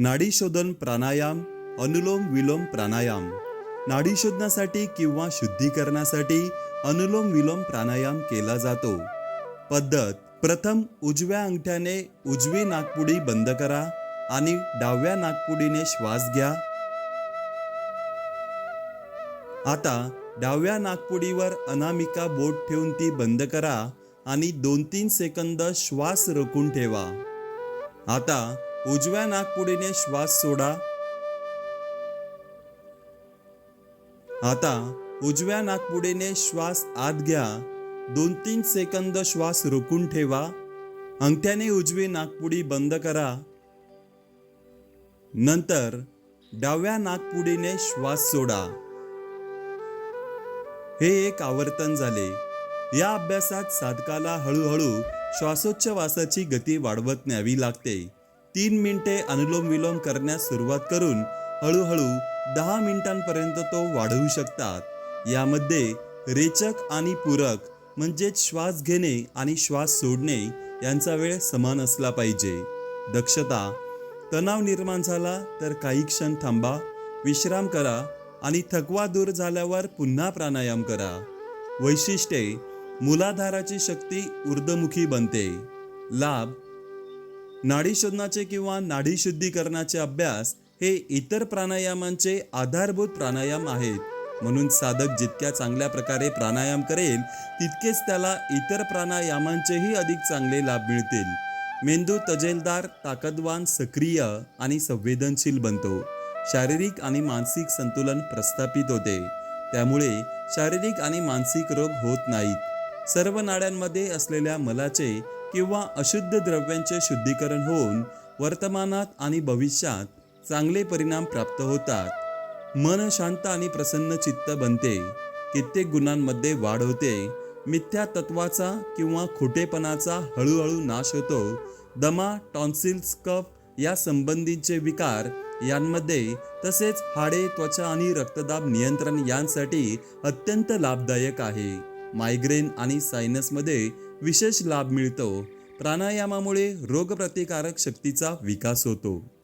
नाडीशोधन प्राणायाम अनुलोम विलोम प्राणायाम. नाडी शोधण्यासाठी किंवा शुद्धीकरणासाठी अनुलोम विलोम प्राणायाम केला जातो. पद्धत प्रथम उजव्या अंगठ्याने उजवी नाकपुडी बंद करा आणि डाव्या नाकपुडीने श्वास घ्या. आता डाव्या नाकपुडीवर अनामिका बोट ठेवून ती बंद करा आणि दोन तीन सेकंद श्वास रोखून ठेवा. आता उजव्या नाकपुडीने श्वास सोडा. आता उजव्या नाकपुडीने श्वास आत घ्या. दोन तीन सेकंद श्वास रोखून ठेवा. अंगठ्याने उजवी नाकपुडी बंद करा. नंतर डाव्या नाकपुडीने श्वास सोडा. हे एक आवर्तन झाले. या अभ्यासात साधकाला हळूहळू श्वासोच्छवासाची गती वाढवत न्यावी लागते. तीन मिनिटे अनुलोम विलोम करण्यास सुरुवात करून हळूहळू दहा मिनिटांपर्यंत तो वाढवू शकतात. यामध्ये रेचक आणि पूरक म्हणजेच श्वास घेणे आणि श्वास सोडणे यांचा वेळ समान असला पाहिजे. दक्षता तणाव निर्माण झाला तर काही क्षण थांबा विश्राम करा आणि थकवा दूर झाल्यावर पुन्हा प्राणायाम करा. वैशिष्ट्ये मूलाधाराची शक्ती ऊर्धमुखी बनते. लाभ नाडी शोधनाचे किंवा नाडी शुद्धीकरणाचे अभ्यास हे इतर प्राणायामांचे आधारभूत प्राणायाम आहेत. म्हणून साधक जितक्या चांगल्या प्रकारे प्राणायाम करेल तितकेच त्याला इतर प्राणायामांचेही अधिक चांगले लाभ मिळतील. मेंदू तजेलदार ताकदवान सक्रिय आणि संवेदनशील बनतो. शारीरिक आणि मानसिक संतुलन प्रस्थापित होते. त्यामुळे शारीरिक आणि मानसिक रोग होत नाहीत. सर्व नाड्यांमध्ये असलेल्या मलाचे किंवा अशुद्ध द्रव्यांचे शुद्धीकरण होऊन वर्तमानात आणि भविष्यात चांगले परिणाम प्राप्त होतात. मन शांत आणि प्रसन्न चित्त बनते. कित्येक गुणांमध्ये वाढ होते. मिथ्या तत्वाचा किंवा खोटेपणाचा हळूहळू नाश होतो. दमा टॉन्सिल्स कफ या संबंधीचे विकार यांमध्ये तसेच हाडे त्वचा आणि रक्तदाब नियंत्रण यांसाठी अत्यंत लाभदायक आहे. मायग्रेन आणि सायनसमध्ये विशेष लाभ मिळतो. प्राणायामामुळे रोगप्रतिकारक शक्तीचा विकास होतो.